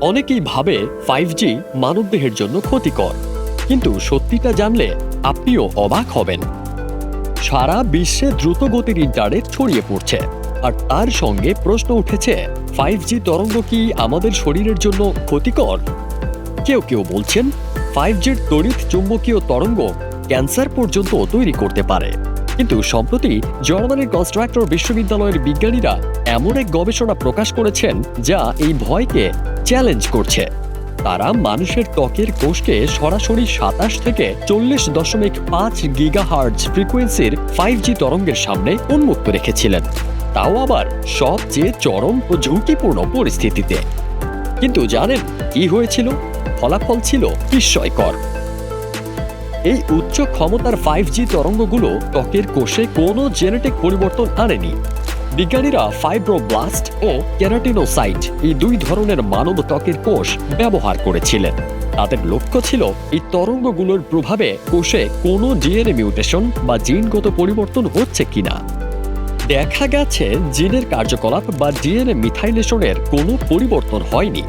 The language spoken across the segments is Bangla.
অনেকেই ভাবে ফাইভ জি মানবদেহের জন্য ক্ষতিকর। কিন্তু সত্যিটা জানলে আপনিও অবাক হবেন। সারা বিশ্বে দ্রুতগতির ইন্টারনেট ছড়িয়ে পড়ছে। আর তার সঙ্গে প্রশ্ন উঠেছে ফাইভ জি তরঙ্গ কি আমাদের শরীরের জন্য ক্ষতিকর? কেউ কেউ বলছেন ফাইভ জির তড়িৎ চুম্বকীয় তরঙ্গ ক্যান্সার পর্যন্ত তৈরি করতে পারে। কিন্তু সম্প্রতি জার্মানির কনস্ট্রাক্টর বিশ্ববিদ্যালয়ের বিজ্ঞানীরা এমন এক গবেষণা প্রকাশ করেছেন যা এই ভয়কে চ্যালেঞ্জ করছে। তারা মানুষের ত্বকের কোষকে সরাসরি সাতাশ থেকে চল্লিশ দশমিক পাঁচ গিগাহার্জ ফ্রিকোয়েন্সির ফাইভ জি তরঙ্গের সামনে উন্মুক্ত রেখেছিলেন। তাও আবার সবচেয়ে চরম ও ঝুঁকিপূর্ণ পরিস্থিতিতে। কিন্তু জানেন কি হয়েছিল? ফলাফল ছিল বিস্ময়কর। এই উচ্চ ক্ষমতার ফাইভ জি তরঙ্গগুলো ত্বকের কোষে কোনো জেনেটিক পরিবর্তন আনেনি। বিজ্ঞানীরা ফাইব্রোব্লাস্ট ও ক্যারাটিনোসাইট এই দুই ধরনের মানব ত্বকের কোষ ব্যবহার করেছিলেন। তাদের লক্ষ্য ছিল এই তরঙ্গগুলোর প্রভাবে কোষে কোনো ডিএনএ মিউটেশন বা জিনগত পরিবর্তন হচ্ছে কিনা। দেখা গেছে জিনের কার্যকলাপ বা ডিএনএ মিথাইলেশনের কোনো পরিবর্তন হয়নি।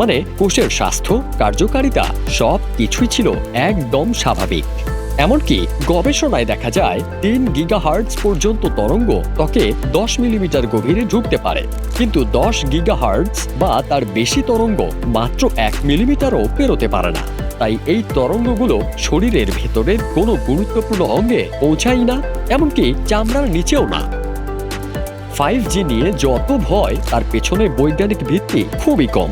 মানে কোষের স্বাস্থ্য, কার্যকারিতা সব কিছুই ছিল একদম স্বাভাবিক। এমনকি গবেষণায় দেখা যায় তিন গিগাহার্টজ পর্যন্ত তরঙ্গ ত্বকে দশ মিলিমিটার গভীরে ঢুকতে পারে। কিন্তু দশ গিগাহার্টজ বা তার বেশি তরঙ্গ মাত্র এক মিলিমিটারও পেরোতে পারে না। তাই এই তরঙ্গগুলো শরীরের ভেতরের কোনো গুরুত্বপূর্ণ অঙ্গে পৌঁছায় না, এমনকি চামড়ার নিচেও না। ফাইভ জি নিয়ে যত ভয়, তার পেছনে বৈজ্ঞানিক ভিত্তি খুবই কম।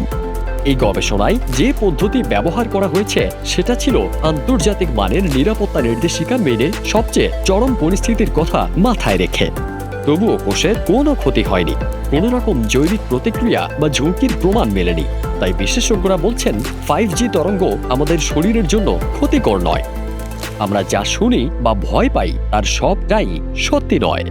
এই গবেষণায় যে পদ্ধতি ব্যবহার করা হয়েছে, সেটা ছিল আন্তর্জাতিক মানের নিরাপত্তা নির্দেশিকা মেনে সবচেয়ে চরম পরিস্থিতির কথা মাথায় রেখে। তবুও কোষের কোনো ক্ষতি হয়নি। কোনো রকম জৈবিক প্রতিক্রিয়া বা ঝুঁকির প্রমাণ মেলেনি। তাই বিশেষজ্ঞরা বলছেন ফাইভ জি তরঙ্গ আমাদের শরীরের জন্য ক্ষতিকর নয়। আমরা যা শুনি বা ভয় পাই, তার সবটাই সত্যি নয়।